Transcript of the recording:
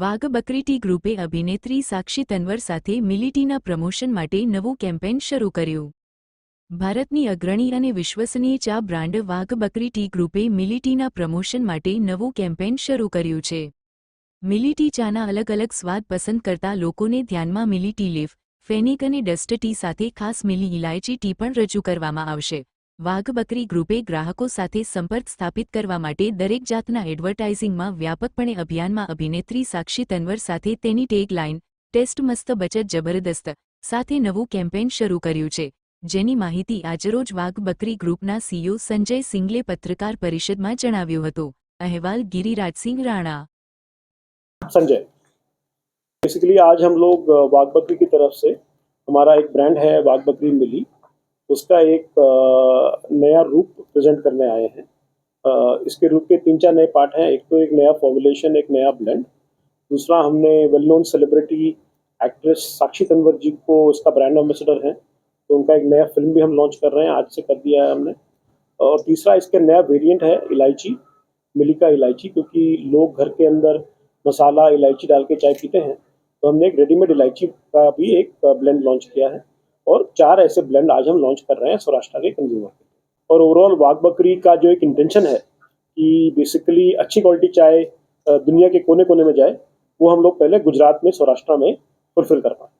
વાઘ બકરીટી ગ્રુપે અભિનેત્રી સાક્ષી તન્વર સાથે મિલિટીના પ્રમોશન માટે નવું કેમ્પેન શરૂ કર્યું ભારતની અગ્રણી અને વિશ્વસનીય ચા બ્રાન્ડ વાઘ બકરીટી ગ્રુપે મિલિટીના પ્રમોશન માટે નવું કેમ્પેન શરૂ કર્યું છે મિલિટી ચાના અલગ અલગ સ્વાદ પસંદ કરતા લોકોને ધ્યાનમાં મિલિટી લીફ ફેનિક અને ડસ્ટ ટી સાથે ખાસ મિલી ઇલાયચી ટી પણ રજૂ કરવામાં આવશે વાઘબકરી ગ્રુપે ગ્રાહકો સાથે સંપર્ક સ્થાપિત કરવા માટે દરેક જાતના એડવર્ટાઇઝિંગમાં વ્યાપકપણે અભિયાનમાં અભિનેત્રી સાક્ષી તન્વર સાથે તેની ટેગલાઇન ટેસ્ટ મસ્ત બચત જબરદસ્ત સાથે નવું કેમ્પેન શરૂ કર્યું છે જેની માહિતી આજરોજ વાઘબકરી ગ્રુપના સીઈઓ સંજય સિંગલે પત્રકાર પરિષદમાં જણાવ્યું હતું અહેવાલ ગિરિરાજસિંહ રાણા સંજય બેસિકલી આજ હમ લોગ વાઘબકરી की तरफ से हमारा एक ब्रांड है वाघ बकरी मिली उसका एक नया रूप प्रेजेंट करने आए हैं इसके रूप के तीन चार नए पार्ट हैं एक तो एक नया फॉर्मुलेशन एक नया ब्लेंड दूसरा हमने well known celebrity actress Sakshi Tanwar ji को इसका ब्रांड एम्बेसडर हैं तो उनका एक नया फिल्म भी हम लॉन्च कर रहे हैं आज से कर दिया है हमने और तीसरा इसका नया वेरिएंट है इलायची मिलिका इलायची क्योंकि लोग घर के अंदर मसाला इलायची डाल के चाय पीते हैं तो हमने एक रेडीमेड इलायची का भी एक ब्लेंड लॉन्च किया है और चार ऐसे ब्लेंड आज हम लॉन्च कर रहे हैं सौराष्ट्र के कंज्यूमर के और ओवरऑल वाघ बकरी का जो एक इंटेंशन है कि बेसिकली अच्छी क्वालिटी चाय दुनिया के कोने कोने में जाए वो हम लोग पहले गुजरात में सौराष्ट्र में फुलफिल कर पाए